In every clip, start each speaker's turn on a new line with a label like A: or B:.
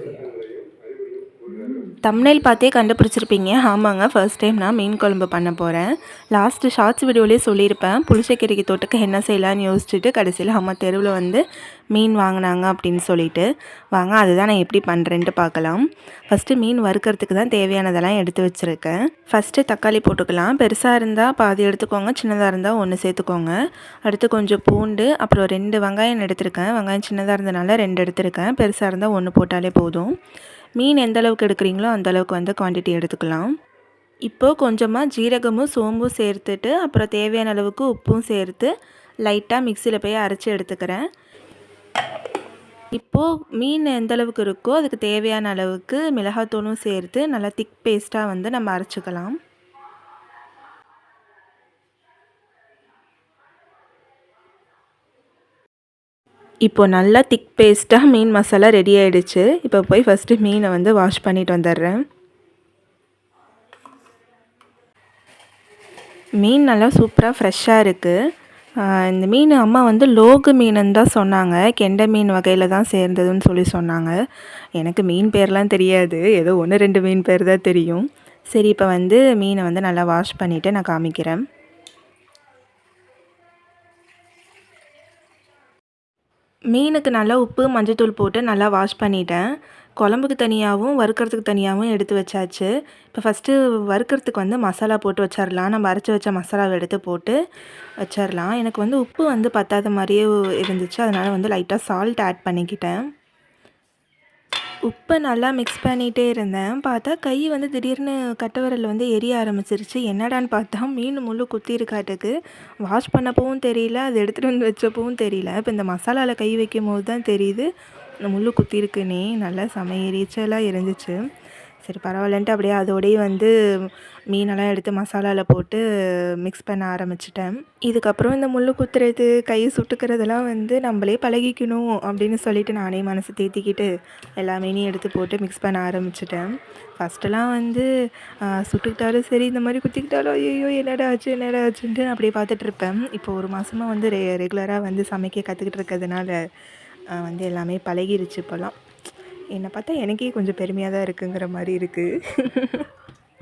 A: different. Thumbnail பார்த்தே கண்டுபிடிச்சிருப்பீங்க. ஆமாங்க first time நான் மீன் குழம்பு பண்ண போகிறேன் லாஸ்ட்டு ஷார்ட்ஸ் வீடியோலேயே சொல்லியிருப்பேன். புளிச்சக்கீரைக்கு தொட்டுக்கு என்ன செய்யலான்னு யோசிச்சுட்டு கடைசியில் அம்மா தெருவில் வந்து மீன் வாங்கினாங்க அப்படின்னு சொல்லிட்டு. வாங்க அதுதான் நான் எப்படி பண்ணுறேன்ட்டு பார்க்கலாம். ஃபஸ்ட்டு மீன் வறுக்கிறதுக்கு தான் தேவையானதெல்லாம் எடுத்து வச்சுருக்கேன். ஃபஸ்ட்டு தக்காளி போட்டுக்கலாம். பெருசாக இருந்தால் பாதி எடுத்துக்கோங்க சின்னதாக இருந்தால் ஒன்று சேர்த்துக்கோங்க. அடுத்து கொஞ்சம் பூண்டு அப்புறம் ரெண்டு வெங்காயம் எடுத்திருக்கேன். வெங்காயம் சின்னதாக இருந்தனால ரெண்டு எடுத்திருக்கேன். பெருசாக இருந்தால் ஒன்று போட்டாலே போதும். மீன் எந்த அளவுக்கு எடுக்கிறீங்களோ அந்த அளவுக்கு வந்து குவான்டிட்டி எடுத்துக்கலாம். இப்போது கொஞ்சமாக ஜீரகமும் சோம்பும் சேர்த்துட்டு அப்புறம் தேவையான அளவுக்கு உப்பும் சேர்த்து லைட்டாக மிக்சியில் போய் அரைச்சி எடுத்துக்கிறேன். இப்போது மீன் எந்த அளவுக்கு இருக்கோ அதுக்கு தேவையான அளவுக்கு மிளகாத்தூளும் சேர்த்து நல்லா திக் பேஸ்ட்டாக வந்து நம்ம அரைச்சிக்கலாம். இப்போது நல்லா திக் பேஸ்ட்டாக மீன் மசாலா ரெடி ஆகிடுச்சு இப்போ போய் ஃபஸ்ட்டு மீனை வந்து வாஷ் பண்ணிட்டு வந்துடுறேன். மீன் நல்லா சூப்பராக ஃப்ரெஷ்ஷாக இருக்குது இந்த மீன் அம்மா வந்து லோகு மீனுன்னு தான் சொன்னாங்க. கெண்டை மீன் வகையில் தான் சேர்ந்ததுன்னு சொல்லி சொன்னாங்க. எனக்கு மீன் பேர்லாம் தெரியாது. ஏதோ ஒன்று ரெண்டு மீன் பேர் தான் தெரியும். சரி இப்போ வந்து மீனை வந்து நல்லா வாஷ் பண்ணிவிட்டு நான் காமிக்கிறேன். மீனுக்கு நல்லா உப்பு மஞ்சத்தூள் போட்டு நல்லா வாஷ் பண்ணிட்டேன். குழம்புக்கு தனியாகவும் வறுக்கிறதுக்கு தனியாகவும் எடுத்து வச்சாச்சு. இப்போ ஃபஸ்ட்டு வறுக்கிறதுக்கு வந்து மசாலா போட்டு வச்சிடலாம் நம்ம அரைச்சி வச்ச மசாலாவை எடுத்து போட்டு வச்சிடலாம் எனக்கு வந்து உப்பு வந்து பத்தாத மாதிரியே இருந்துச்சு. அதனால் வந்து லைட்டாக சால்ட் ஆட் பண்ணிக்கிட்டேன். உப்பை நல்லா மிக்ஸ் பண்ணிகிட்டே இருந்தேன். பார்த்தா கை வந்து திடீர்னு கட்டவரல் வந்து எரிய ஆரம்பிச்சிருச்சு. என்னடான்னு பார்த்தா மீன் முள்ளு குத்தி இருக்காட்டுக்கு வாஷ் பண்ணப்பவும் தெரியல அது எடுத்துகிட்டு வந்து வச்சப்பவும் தெரியல. இப்போ இந்த மசாலாவில் கை வைக்கும் போது தான் தெரியுது முள்ளு முள் குத்திருக்குன்னே. நல்லா செம எரிச்சலாக இருந்துச்சு சரி பரவாயில்லன்ட்டு அப்படியே அதோடையே வந்து மீனெல்லாம் எடுத்து மசாலாவில் போட்டு மிக்ஸ் பண்ண ஆரம்பிச்சிட்டேன். இதுக்கப்புறம் இந்த முள் குத்துறது கை சுட்டுக்கிறதெல்லாம் வந்து நம்மளே பழகிக்கணும் அப்படின்னு சொல்லிட்டு நானே மனசு தேத்திக்கிட்டு எல்லா மீனையும் எடுத்து போட்டு மிக்ஸ் பண்ண ஆரம்பிச்சிட்டேன். ஃபஸ்ட்டெல்லாம் வந்து சுட்டுக்கிட்டாலும் சரி இந்த மாதிரி குத்திக்கிட்டாலும் ஐயோ என்னடா ஆச்சு என்னடா ஆச்சுன்ட்டு அப்படியே பார்த்துட்ருப்பேன் இப்போ ஒரு மாதமாக வந்து ரெ ரெகுலராக வந்து சமைக்க கற்றுக்கிட்டு இருக்கிறதுனால வந்து எல்லாமே பழகிருச்சு இப்போல்லாம் என்னை பார்த்தா எனக்கே கொஞ்சம் பெருமையாக தான் இருக்குங்கிற மாதிரி இருக்குது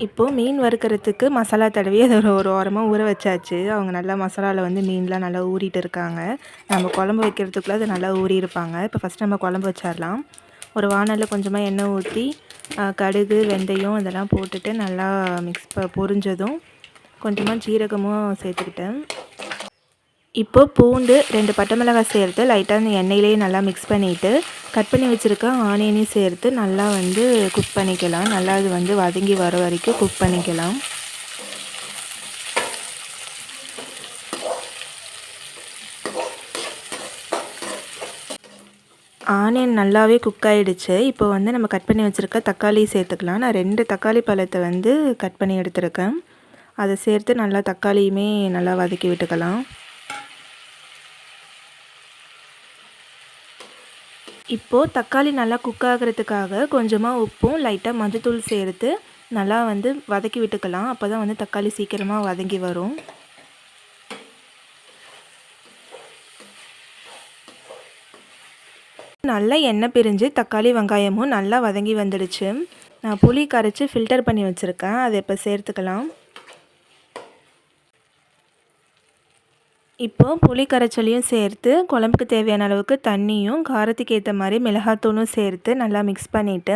A: இப்போது மீன் வறுக்கிறதுக்கு மசாலா தடவி அதை ஒரு ஒரு ஓரமாக ஊற வச்சாச்சு. அவங்க நல்லா மசாலாவில் வந்து மீன்லாம் நல்லா ஊறிட்டு இருக்காங்க. நம்ம குழம்பு வைக்கிறதுக்குள்ளே அது நல்லா ஊறி இருப்பாங்க. இப்போ ஃபஸ்ட் நம்ம குழம்பு வச்சிடலாம் ஒரு வானலில் கொஞ்சமாக எண்ணெய் ஊற்றி கடுகு வெந்தயம் இதெல்லாம் போட்டுட்டு நல்லா மிக்ஸ் ப பொரிஞ்சதும் கொஞ்சமாக ஜீரகமும் சேர்த்துக்கிட்டேன். இப்போது பூண்டு ரெண்டு பட்டை மிளகாய் சேர்த்து லைட்டாக அந்த எண்ணெயிலேயே நல்லா மிக்ஸ் பண்ணிவிட்டு கட் பண்ணி வச்சுருக்க ஆனியனையும் சேர்த்து நல்லா வந்து குக் பண்ணிக்கலாம். நல்லா அது வந்து வதங்கி வர வரைக்கும் குக் பண்ணிக்கலாம். ஆனியன் நல்லாவே குக் ஆகிடுச்சு இப்போ வந்து நம்ம கட் பண்ணி வச்சுருக்க தக்காளி சேர்த்துக்கலாம். நான் ரெண்டு தக்காளி பழத்தை வந்து கட் பண்ணி எடுத்துருக்கேன். அதை சேர்த்து நல்லா தக்காளியுமே நல்லா வதக்கி விட்டுக்கலாம். இப்போது தக்காளி நல்லா குக் ஆகிறதுக்காக கொஞ்சமாக உப்பும் லைட்டாக மஞ்சத்தூள் சேர்த்து நல்லா வந்து வதக்கி விட்டுக்கலாம். அப்போ தான் வந்து தக்காளி சீக்கிரமாக வதங்கி வரும். நல்லா எண்ணெய் பிரிஞ்சு தக்காளி வெங்காயமும் நல்லா வதங்கி வந்துடுச்சு. நான் புளி கரைச்சி ஃபில்டர் பண்ணி வச்சுருக்கேன். அதை இப்போ சேர்த்துக்கலாம். இப்போது புளி கரைச்சலையும் சேர்த்து குழம்புக்கு தேவையான அளவுக்கு தண்ணியும் காரத்துக்கு ஏற்ற மாதிரி மிளகாத்தூளும் சேர்த்து நல்லா மிக்ஸ் பண்ணிவிட்டு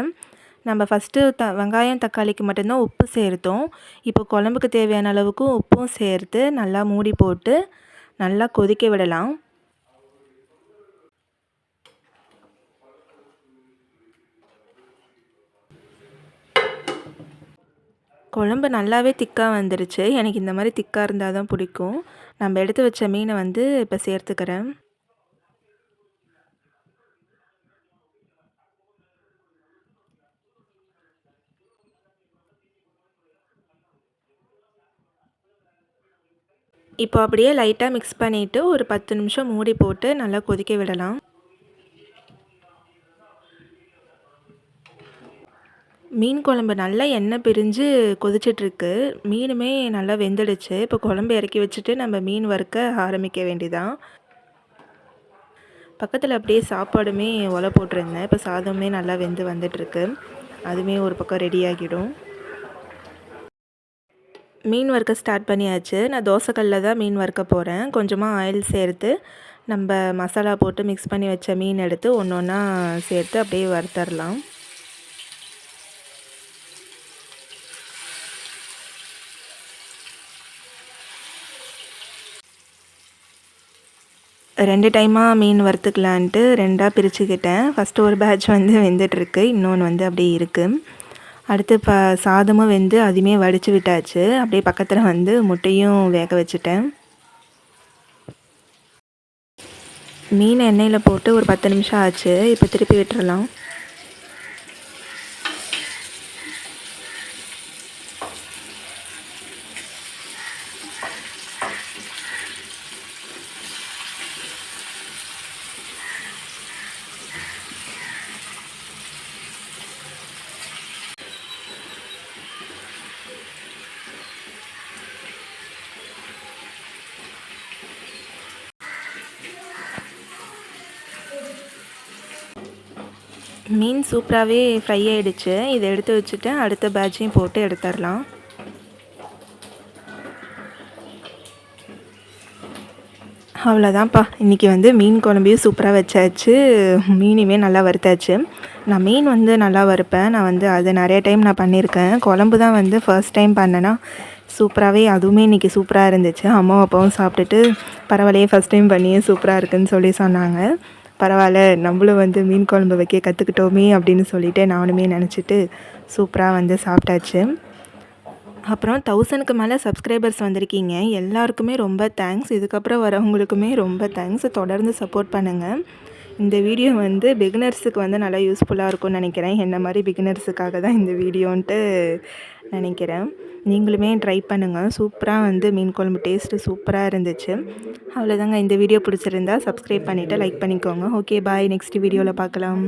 A: நம்ம ஃபஸ்ட்டு த வெங்காயம் தக்காளிக்கு மட்டும்தான் உப்பு சேர்த்தோம். இப்போ குழம்புக்கு தேவையான அளவுக்கு உப்பும் சேர்த்து நல்லா மூடி போட்டு நல்லா கொதிக்க விடலாம். குழம்பு நல்லாவே திக்காக வந்துருச்சு. எனக்கு இந்த மாதிரி திக்காக இருந்தால் தான் பிடிக்கும். நம்ம எடுத்து வச்ச மீனை வந்து இப்போ சேர்த்துக்கிறேன். இப்போ அப்படியே லைட்டாக மிக்ஸ் பண்ணிவிட்டு ஒரு பத்து நிமிஷம் மூடி போட்டு நல்லா கொதிக்க விடலாம். மீன் குழம்பு நல்லா எண்ணெய் பிரிஞ்சு கொதிச்சிட்ருக்கு. மீனுமே நல்லா வெந்துடுச்சு. இப்போ குழம்பு இறக்கி வச்சுட்டு நம்ம மீன் வறுக்க ஆரம்பிக்க வேண்டிதான். பக்கத்தில் அப்படியே சாப்பாடுமே ஒலை போட்டிருந்தேன். இப்போ சாதமே நல்லா வெந்து வந்துட்டுருக்கு அதுவுமே ஒரு பக்கம் ரெடி ஆகிடும் மீன் வறுக்க ஸ்டார்ட் பண்ணியாச்சு. நான் தோசைக்கல்லில் தான் மீன் வறுக்க போகிறேன் கொஞ்சமாக ஆயில் சேர்த்து நம்ம மசாலா போட்டு மிக்ஸ் பண்ணி வச்ச மீன் எடுத்து ஒன்று ஒன்றா சேர்த்து அப்படியே வறுத்தரலாம். ரெண்டு டைமாக மீன் வறுத்துக்கலான்ட்டு ரெண்டாக பிரிச்சுக்கிட்டேன். ஃபஸ்ட்டு ஒரு பேட்ச் வந்து வெந்துட்டுருக்கு. இன்னொன்று வந்து அப்படியே இருக்குது அடுத்து இப்போ சாதமும் வெந்து அதுவுமே வடித்து விட்டாச்சு. அப்படியே பக்கத்தில் வந்து முட்டையும் வேக வச்சுட்டேன். மீன் எண்ணெயில் போட்டு ஒரு பத்து நிமிஷம் ஆச்சு. இப்போ திருப்பி விட்டுறலாம். மீன் சூப்பராகவே ஃப்ரை ஆகிடுச்சு இதை எடுத்து வச்சுட்டு அடுத்த பேட்சையும் போட்டு எடுத்துடலாம். அவ்வளோதான்ப்பா. இன்றைக்கி வந்து மீன் குழம்பையும் சூப்பராக வச்சாச்சு. மீனுமே நல்லா வறுத்தாச்சு. நான் மீன் வந்து நல்லா வறுப்பேன். நான் வந்து அது நிறைய டைம் நான் பண்ணியிருக்கேன். குழம்பு தான் வந்து ஃபர்ஸ்ட் டைம் பண்ணேன்னா சூப்பராகவே அதுவுமே இன்றைக்கி சூப்பராக இருந்துச்சு. அம்மா அப்பாவும் சாப்பிட்டுட்டு பரவாயில்லையே ஃபஸ்ட் டைம் பண்ணியே சூப்பராக இருக்குதுன்னு சொல்லி சொன்னாங்க. பரவாயில்ல நம்மளும் வந்து மீன் குழம்பு வைக்க கற்றுக்கிட்டோமே அப்படின்னு சொல்லிட்டு நானுமே நினச்சிட்டு சூப்பராக வந்து சாப்பிட்டாச்சு. அப்புறம் தௌசண்ட்க்கு மேலே சப்ஸ்கிரைபர்ஸ் வந்திருக்கீங்க. எல்லாருக்குமே ரொம்ப தேங்க்ஸ் இதுக்கப்புறம் வரவங்களுக்குமே ரொம்ப தேங்க்ஸ் தொடர்ந்து சப்போர்ட் பண்ணுங்கள் இந்த வீடியோ வந்து பிகினர்ஸுக்கு வந்து நல்லா யூஸ்ஃபுல்லாக இருக்கும்னு நினைக்கிறேன். என்ன மாதிரி பிகினர்ஸுக்காக தான் இந்த வீடியோன்ட்டு நினைக்கிறேன். நீங்களுமே ட்ரை பண்ணுங்கள் சூப்பராக வந்து மீன் குழம்பு டேஸ்ட்டு சூப்பராக இருந்துச்சு. அவ்வளோதாங்க இந்த வீடியோ பிடிச்சிருந்தா சப்ஸ்கிரைப் பண்ணிவிட்டு லைக் பண்ணிக்கோங்க. ஓகே பாய் நெக்ஸ்ட் வீடியோவில் பார்க்கலாம்.